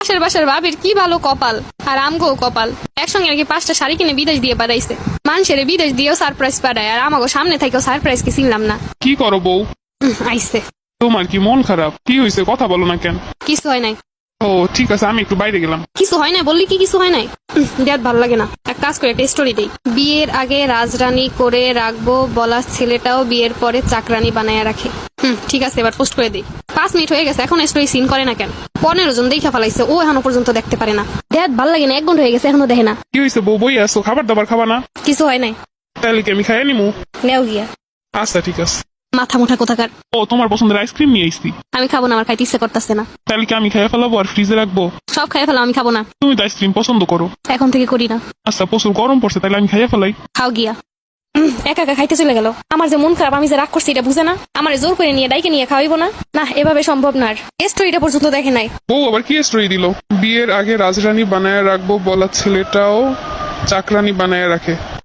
পাশের বাসার বাবির কি ভালো কপাল? আর আমগো কপাল? একসঙ্গে নাকি পাঁচটা শাড়ি কিনে বিদেশ দিয়ে পাঠাইছে। মানুষের বিদেশ দিয়েও সারপ্রাইজ পাঠায় আর আমাকে সামনে থেকেও সারপ্রাইজ কি চিনলাম না। কি করো বউ? আইসে তোমার কি মন খারাপ? কি হয়েছে কথা বলো না কেন? কিছু হয় নাই। ও ঠিক আছে আমি একটু বাইরে গেলাম। কিছু হয় না বললি কি কিছু হয় নাই? দেখ ভালো লাগে না। এক কাজ করে একটা স্টোরি দেই। বিয়ের আগে রাজরানী করে রাখব বলা ছেলেটাও বিয়ের পরে চাকরানি বানায় রাখে। হুম ঠিক আছে এবার পোস্ট করে দিই। পাঁচ মিনিট হয়ে গেছে এখন স্টোরি সিন করে না কেন? পনেরো জন দেখা ফেলাইছে ও এখনও পর্যন্ত দেখতে পারে না। দেখ ভালো লাগে না এক ঘণ্টা হয়ে গেছে এখনও দেখে না। কি হয়েছে বউ বই আসো খাবার দাবার খাবা না? কিছু হয় নাই। তাহলে কি আমি খাই নিমু? নেও গিয়া। আচ্ছা ঠিক আছে। মাথা মুঠা কোথাকার। ও তোমার পছন্দের আইসক্রিম নিয়ে আইসি আমি খাব না আমার খাইতে ইচ্ছে করতেছে না। তাহলে কি আমি খাইয়া ফেলাবো আর ফ্রিজে রাখব? সব খাই ফেলাম আমি খাব না। তুমি তো আইসক্রিম পছন্দ করো। এখন থেকে করি না। আচ্ছা প্রচুর গরম পড়ছে তাহলে আমি খাইয়া ফেলাই। খাও গিয়া। একা একা খাইতে চলে গেল। আমার যে মন খারাপ, আমি যে রাগ করছি, এটা বুঝে না। আমার জোর করে নিয়ে ডাইকে নিয়ে খাওয়াইব না। না, এভাবে সম্ভব না আর। স্টোরিটা পর্যন্ত দেখে নাই। বউ, আবার কি স্টোরি দিল? বিয়ের আগে রাজরানী বানায় রাখব বলা ছেলেটাও চাকরানি বানায় রাখে।